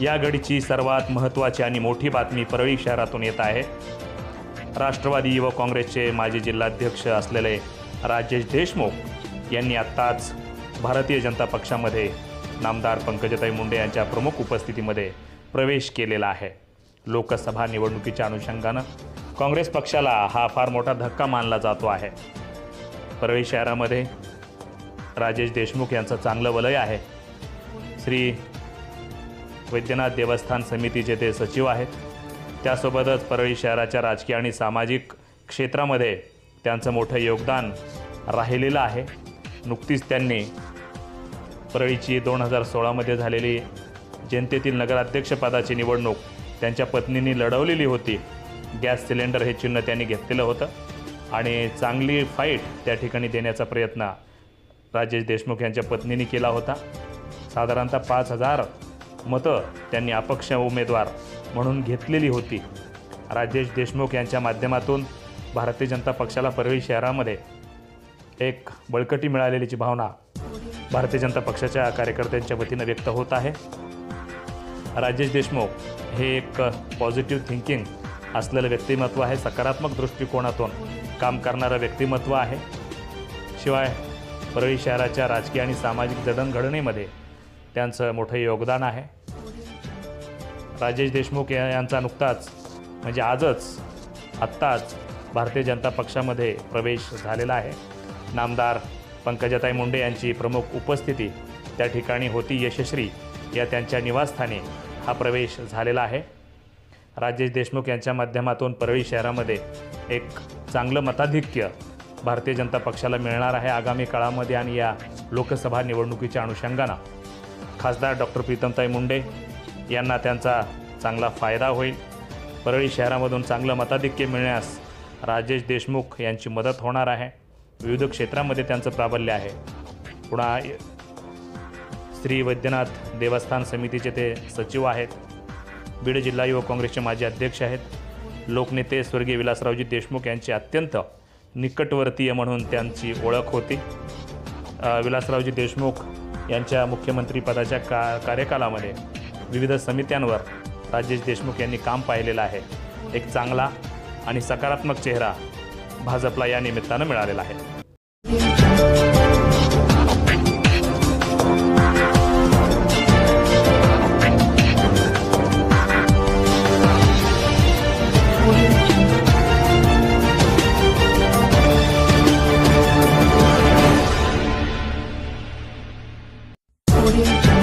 या घडीची सर्वात महत्त्वाची आणि मोठी बातमी परळी शहरातून येत आहे. राष्ट्रवादी युवक काँग्रेसचे माजी जिल्हाध्यक्ष असलेले राजेश देशमुख यांनी आत्ताच भारतीय जनता पक्षामध्ये नामदार पंकजताई मुंडे यांच्या प्रमुख उपस्थितीमध्ये प्रवेश केलेला आहे. लोकसभा निवडणुकीच्या अनुषंगानं काँग्रेस पक्षाला हा फार मोठा धक्का मानला जातो आहे. परळी शहरामध्ये राजेश देशमुख यांचं चांगलं वलय आहे. श्री वैद्यनाथ देवस्थान समितीचे ते सचिव आहेत त्यासोबतच परळी शहराच्या राजकीय आणि सामाजिक क्षेत्रामध्ये त्यांचं मोठं योगदान राहिलेलं आहे. नुकतीच त्यांनी परळीची दोन हजार सोळामध्ये झालेली जनतेतील नगराध्यक्षपदाची निवडणूक त्यांच्या पत्नींनी लढवलेली होती. गॅस सिलेंडर हे चिन्ह त्यांनी घेतलेलं होतं आणि चांगली फाईट त्या ठिकाणी देण्याचा प्रयत्न राजेश देशमुख यांच्या पत्नीने केला होता. साधारणतः पाच हजार मतं त्यांनी अपक्ष उमेदवार म्हणून घेतलेली होती. राजेश देशमुख यांच्या माध्यमातून भारतीय जनता पक्षाला परळी शहरामध्ये एक बळकटी मिळालेलीची भावना भारतीय जनता पक्षाच्या कार्यकर्त्यांच्या वतीनं व्यक्त होत आहे. राजेश देशमुख हे एक पॉझिटिव्ह थिंकिंग असलेलं व्यक्तिमत्व आहे. सकारात्मक दृष्टिकोनातून काम करणारं व्यक्तिमत्व आहे. शिवाय परळी शहराच्या राजकीय आणि सामाजिक जडणघडणीमध्ये त्यांचं मोठं योगदान आहे. राजेश देशमुख या यांचा नुकताच म्हणजे आजच आत्ताच भारतीय जनता पक्षामध्ये प्रवेश झालेला आहे. नामदार पंकजाताई मुंडे यांची प्रमुख उपस्थिती त्या ठिकाणी होती. यशश्री या त्यांच्या निवासस्थानी हा प्रवेश झालेला आहे. राजेश देशमुख यांच्या माध्यमातून परळी शहरामध्ये एक चांगलं मताधिक्य भारतीय जनता पक्षाला मिळणार आहे. आगामी काळामध्ये आणि या लोकसभा निवडणुकीच्या अनुषंगानं. खासदार डॉक्टर प्रीतमताई मुंडे यांना त्यांचा चांगला फायदा होईल. परळी शहरामधून चांगलं मताधिक्य मिळण्यास राजेश देशमुख यांची मदत होणार आहे. विविध क्षेत्रामध्ये त्यांचं प्राबल्य आहे. पुन्हा श्री वैद्यनाथ देवस्थान समितीचे ते सचिव आहेत. बीड जिल्हा युवक काँग्रेसचे माजी अध्यक्ष आहेत. लोकनेते स्वर्गीय विलासरावजी देशमुख यांचे अत्यंत निकटवर्तीय म्हणून त्यांची ओळख होती. विलासरावजी देशमुख यांच्या मुख्यमंत्रीपदाच्या का कार्यकालामध्ये विविध समित्यांवर राजेश देशमुख यांनी काम पाहिलेलं आहे. एक चांगला आणि सकारात्मक चेहरा भाजपला या निमित्तानं मिळालेला आहे. audio